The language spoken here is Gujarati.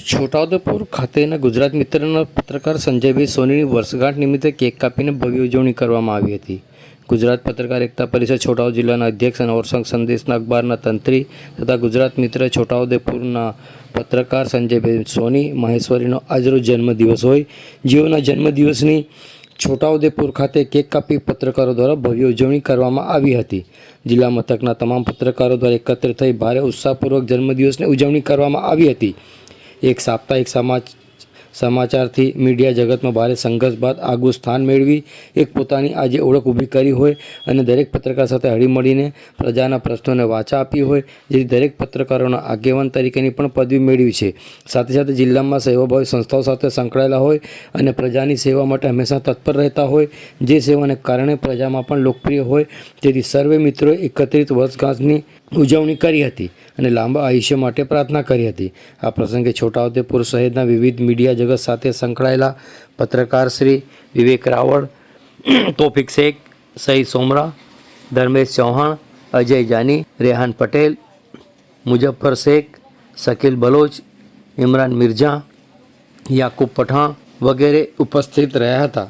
છોટાઉદેપુર ખાતેના ગુજરાત મિત્રના પત્રકાર સંજયભાઈ સોનીની વર્ષગાંઠ નિમિત્તે કેક કાપીને ભવ્ય ઉજવણી કરવામાં આવી હતી. ગુજરાત પત્રકાર એકતા પરિષદ છોટાઉ જિલ્લાના અધ્યક્ષ અને ઓરસંગ સંદેશના અખબારના તંત્રી તથા ગુજરાત મિત્ર છોટાઉદેપુરના પત્રકાર સંજયભાઈ સોની, મહેશ્વરીનો આજરોજ જન્મદિવસ હોય. જેઓના જન્મદિવસની છોટાઉદેપુર ખાતે કેક કાપી પત્રકારો દ્વારા ભવ્ય ઉજવણી કરવામાં આવી હતી. જિલ્લા મથકના તમામ પત્રકારો દ્વારા એકત્ર થઈ ભારે ઉત્સાહપૂર્વક જન્મદિવસની ઉજવણી કરવામાં આવી હતી. એક સાપ્તાહિક સમાજ સમાચારથી મીડિયા જગતમાં ભારે સંઘર્ષ બાદ આગવું સ્થાન મેળવી. એક પોતાની આજે ઓળખ ઊભી કરી હોય અને દરેક પત્રકાર સાથે હળીમળીને પ્રજાના પ્રશ્નોને વાચા આપી હોય, જેથી દરેક પત્રકારોના આગેવાન તરીકેની પણ પદવી મેળવી છે. સાથે સાથે જિલ્લામાં સેવાભાવી સંસ્થાઓ સાથે સંકળાયેલા હોય અને પ્રજાની સેવા માટે હંમેશા તત્પર રહેતા હોય. જે સેવાને કારણે પ્રજામાં પણ લોકપ્રિય હોય. તેથી સર્વે મિત્રોએ એકત્રિત વર્ષગાંઠની ઉજવણી કરી હતી અને લાંબા આયુષ્ય માટે પ્રાર્થના કરી હતી. આ પ્રસંગે છોટાઉદેપુર શહેરના વિવિધ મીડિયા જગત સાથે સંકળાયેલા પત્રકાર શ્રી વિવેક રાવળ, તોફિક શેખ, સઈ સોમરા, ધર્મેશ ચૌહાણ, અજય જાની, રેહાન પટેલ મુજફ્ફર શેખ શકીલ બલોચ, ઇમરાન મિર્ઝા, યાકુબ પઠાણ વગેરે ઉપસ્થિત રહ્યા હતા.